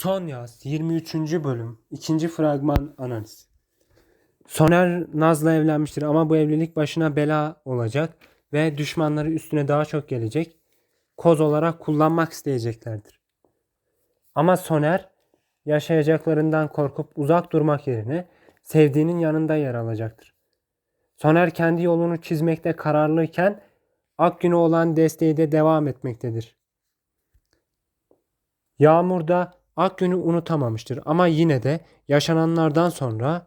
Son Yaz 23. bölüm 2. fragman analiz. Soner Naz'la evlenmiştir ama bu evlilik başına bela olacak ve düşmanları üstüne daha çok gelecek. Koz olarak kullanmak isteyeceklerdir. Ama Soner yaşayacaklarından korkup uzak durmak yerine sevdiğinin yanında yer alacaktır. Soner kendi yolunu çizmekte kararlıyken Akgün'e olan desteği de devam etmektedir. Yağmur da Akgün'ü unutamamıştır ama yine de yaşananlardan sonra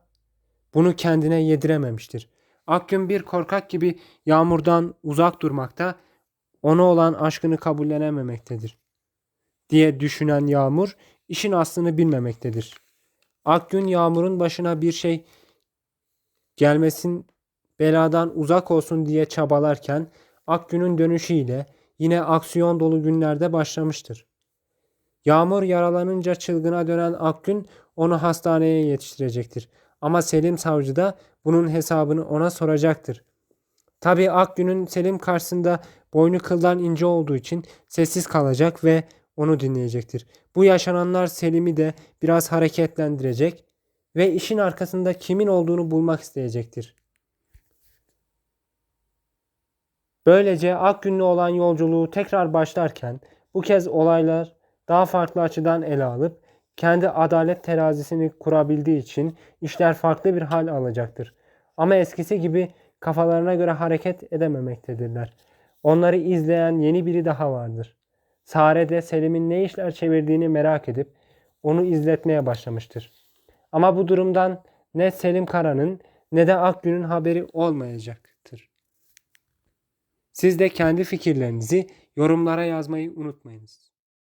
bunu kendine yedirememiştir. Akgün bir korkak gibi Yağmur'dan uzak durmakta, ona olan aşkını kabullenememektedir diye düşünen Yağmur işin aslını bilmemektedir. Akgün Yağmur'un başına bir şey gelmesin beladan uzak olsun diye çabalarken Akgün'ün dönüşüyle yine aksiyon dolu günlerde başlamıştır. Yağmur yaralanınca çılgına dönen Akgün onu hastaneye yetiştirecektir. Ama Selim savcı da bunun hesabını ona soracaktır. Tabii Akgün'ün Selim karşısında boynu kıldan ince olduğu için sessiz kalacak ve onu dinleyecektir. Bu yaşananlar Selim'i de biraz hareketlendirecek ve işin arkasında kimin olduğunu bulmak isteyecektir. Böylece Akgün'le olan yolculuğu tekrar başlarken bu kez olaylar daha farklı açıdan ele alıp kendi adalet terazisini kurabildiği için işler farklı bir hal alacaktır. Ama eskisi gibi kafalarına göre hareket edememektedirler. Onları izleyen yeni biri daha vardır. Sare de Selim'in ne işler çevirdiğini merak edip onu izletmeye başlamıştır. Ama bu durumdan ne Selim Kara'nın ne de Akgün'ün haberi olmayacaktır. Siz de kendi fikirlerinizi yorumlara yazmayı unutmayınız.